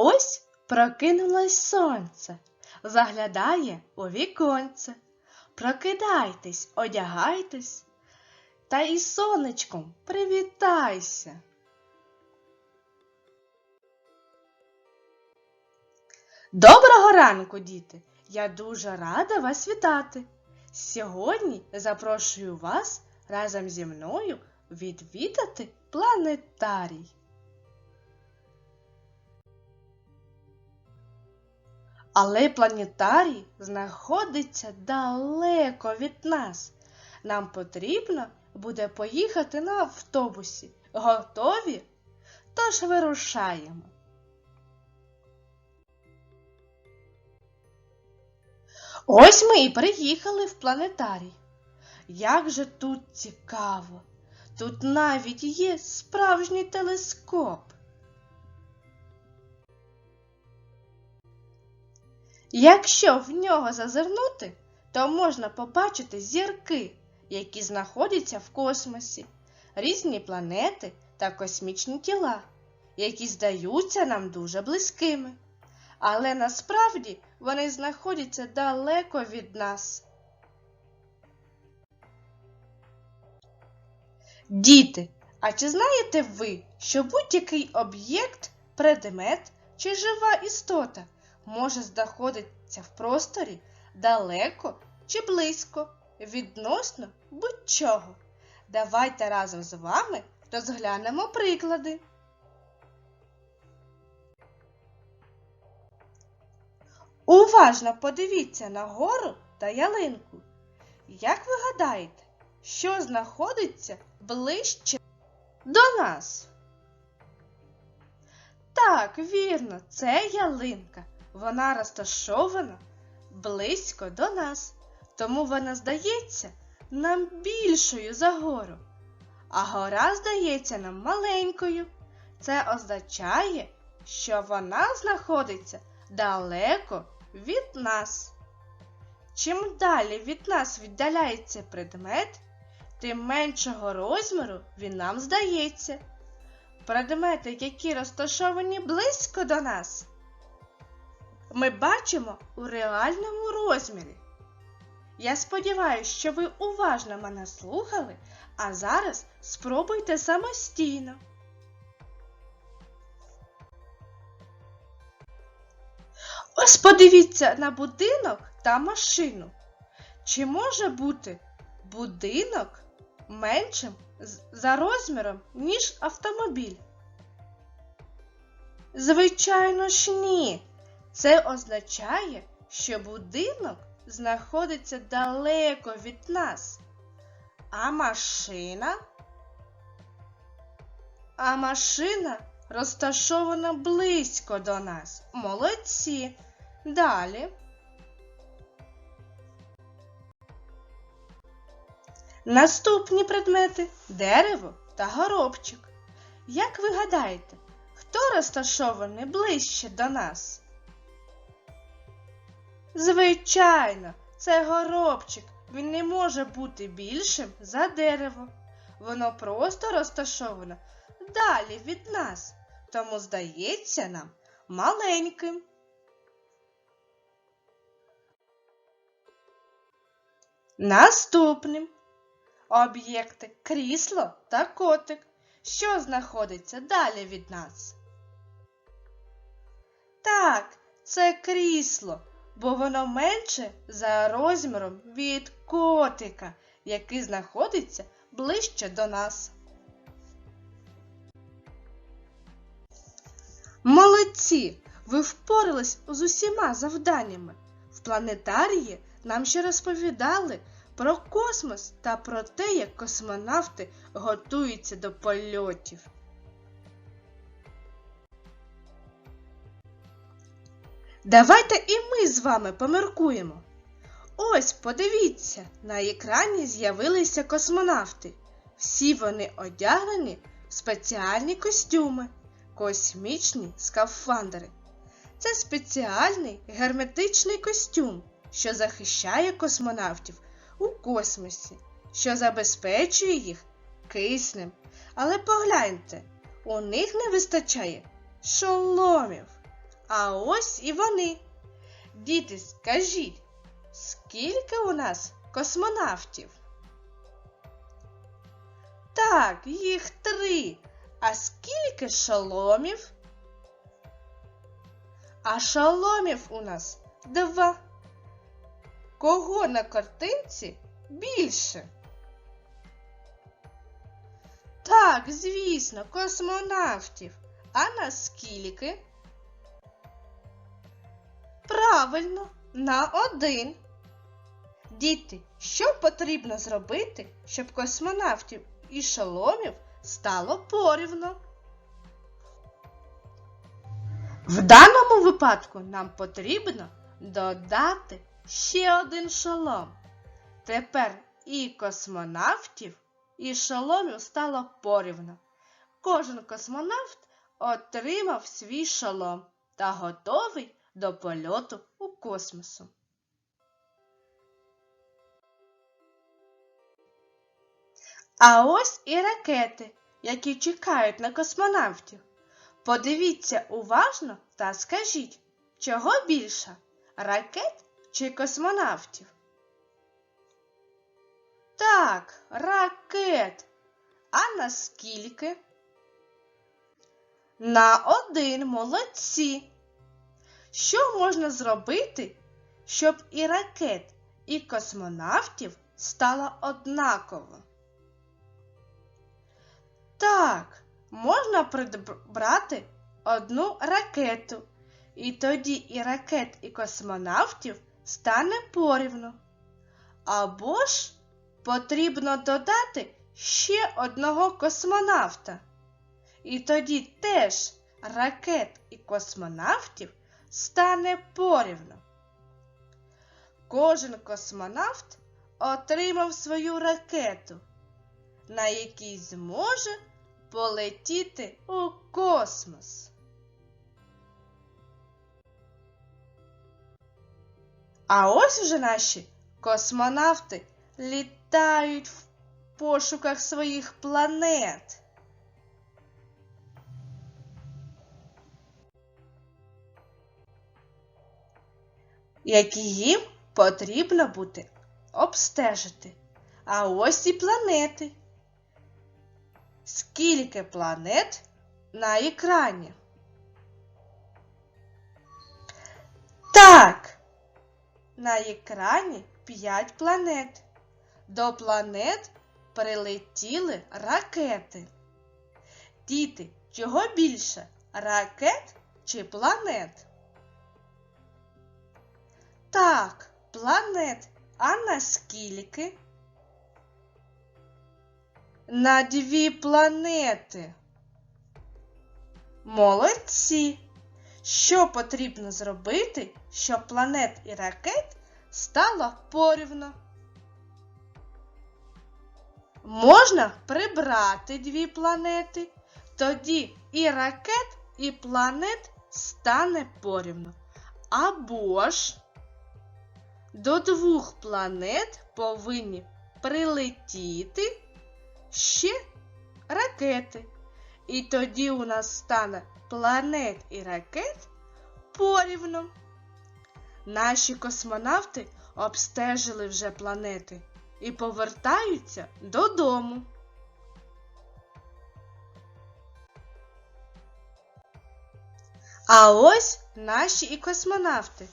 Ось прокинулось сонце, заглядає у віконце. Прокидайтесь, одягайтесь, та із сонечком привітайся. Доброго ранку, діти! Я дуже рада вас вітати. Сьогодні запрошую вас разом зі мною відвідати планетарій. Але планетарій знаходиться далеко від нас. Нам потрібно буде поїхати на автобусі. Готові? Тож вирушаємо. Ось ми і приїхали в планетарій. Як же тут цікаво! Тут навіть є справжній телескоп. Якщо в нього зазирнути, то можна побачити зірки, які знаходяться в космосі, різні планети та космічні тіла, які здаються нам дуже близькими. Але насправді вони знаходяться далеко від нас. Діти, а чи знаєте ви, що будь-який об'єкт, предмет чи жива істота може знаходитися в просторі далеко чи близько, відносно будь-чого? Давайте разом з вами розглянемо приклади. Уважно подивіться на гору та ялинку. Як ви гадаєте, що знаходиться ближче до нас? Так, вірно, це ялинка. Вона розташована близько до нас, тому вона здається нам більшою за гору, а гора здається нам маленькою. Це означає, що вона знаходиться далеко від нас. Чим далі від нас віддаляється предмет, тим меншого розміру він нам здається. Предмети, які розташовані близько до нас, ми бачимо у реальному розмірі. Я сподіваюся, що ви уважно мене слухали, а зараз спробуйте самостійно. Ось подивіться на будинок та машину. Чи може бути будинок меншим за розміром, ніж автомобіль? Звичайно ж ні. Це означає, що будинок знаходиться далеко від нас. А машина? А машина розташована близько до нас. Молодці. Далі. Наступні предмети дерево та горобчик. Як ви гадаєте, хто розташований ближче до нас? Звичайно, це горобчик. Він не може бути більшим за дерево. Воно просто розташоване далі від нас, тому здається нам маленьким. Наступним об'єкти крісло та котик, що знаходиться далі від нас. Так, це крісло, бо воно менше за розміром від котика, який знаходиться ближче до нас. Молодці! Ви впорались з усіма завданнями. В планетарії нам ще розповідали про космос та про те, як космонавти готуються до польотів. Давайте і ми з вами поміркуємо. Ось, подивіться, на екрані з'явилися космонавти. Всі вони одягнені в спеціальні костюми, космічні скафандри. Це спеціальний герметичний костюм, що захищає космонавтів у космосі, що забезпечує їх киснем. Але погляньте, у них не вистачає шоломів. А ось і вони. Діти, скажіть, скільки у нас космонавтів? Так, їх три. А скільки шоломів? А шоломів у нас два. Кого на картинці більше? Так, звісно, космонавтів. А наскільки? Правильно, на один. Діти, що потрібно зробити, щоб космонавтів і шоломів стало порівно? В даному випадку нам потрібно додати ще один шолом. Тепер і космонавтів, і шоломів стало порівно. Кожен космонавт отримав свій шолом та готовий до польоту у космосу. А ось і ракети, які чекають на космонавтів. Подивіться уважно та скажіть, чого більше ракет чи космонавтів? Так, ракет. А наскільки? На один молодці. Що можна зробити, щоб і ракет, і космонавтів стало однаково? Так, можна прибрати одну ракету, і тоді і ракет, і космонавтів стане порівну. Або ж потрібно додати ще одного космонавта. І тоді теж ракет і космонавтів стане порівну. Кожен космонавт отримав свою ракету, на якій зможе полетіти у космос. А ось уже наші космонавти літають в пошуках своїх планет. Які їм потрібно буде обстежити. А ось і планети. Скільки планет на екрані? Так, на екрані 5 планет. До планет прилетіли ракети. Діти, чого більше? Ракет чи планет? Так, планет. А наскільки? На дві планети. Молодці. Що потрібно зробити, щоб планет і ракет стало порівно? Можна прибрати дві планети, тоді і ракет, і планет стане порівну. Або ж до двох планет повинні прилетіти ще ракети. І тоді у нас стане планет і ракет порівну. Наші космонавти обстежили вже планети і повертаються додому. А ось наші і космонавти.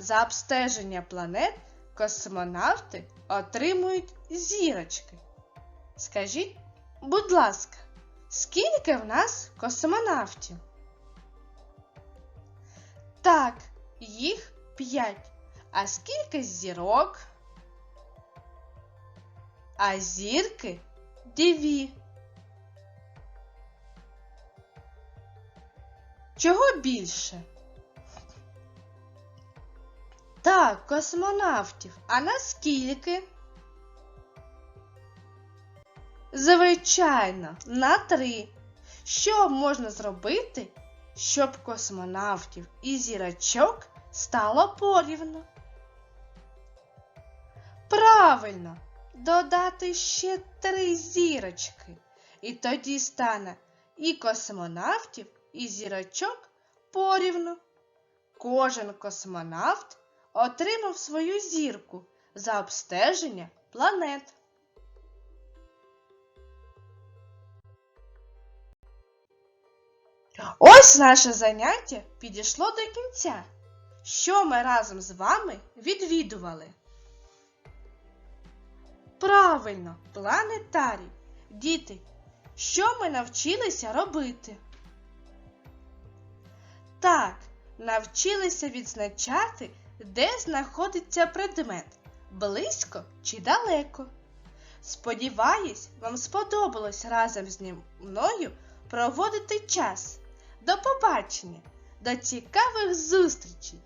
За обстеження планет космонавти отримують зірочки. Скажіть, будь ласка, скільки в нас космонавтів? Так, їх п'ять. А скільки зірок? А зірки дві. Чого більше? Так, космонавтів. А наскільки? Звичайно, на три. Що можна зробити, щоб космонавтів і зірочок стало порівну? Правильно, додати ще три зірочки. І тоді стане і космонавтів, і зірочок порівну. Кожен космонавт отримав свою зірку за обстеження планет. Ось наше заняття підійшло до кінця. Що ми разом з вами відвідували? Правильно, планетарій. Діти, що ми навчилися робити? Так, навчилися відзначати, де знаходиться предмет близько чи далеко. Сподіваюсь, вам сподобалось разом з ним- мною проводити час. До побачення, до цікавих зустрічей!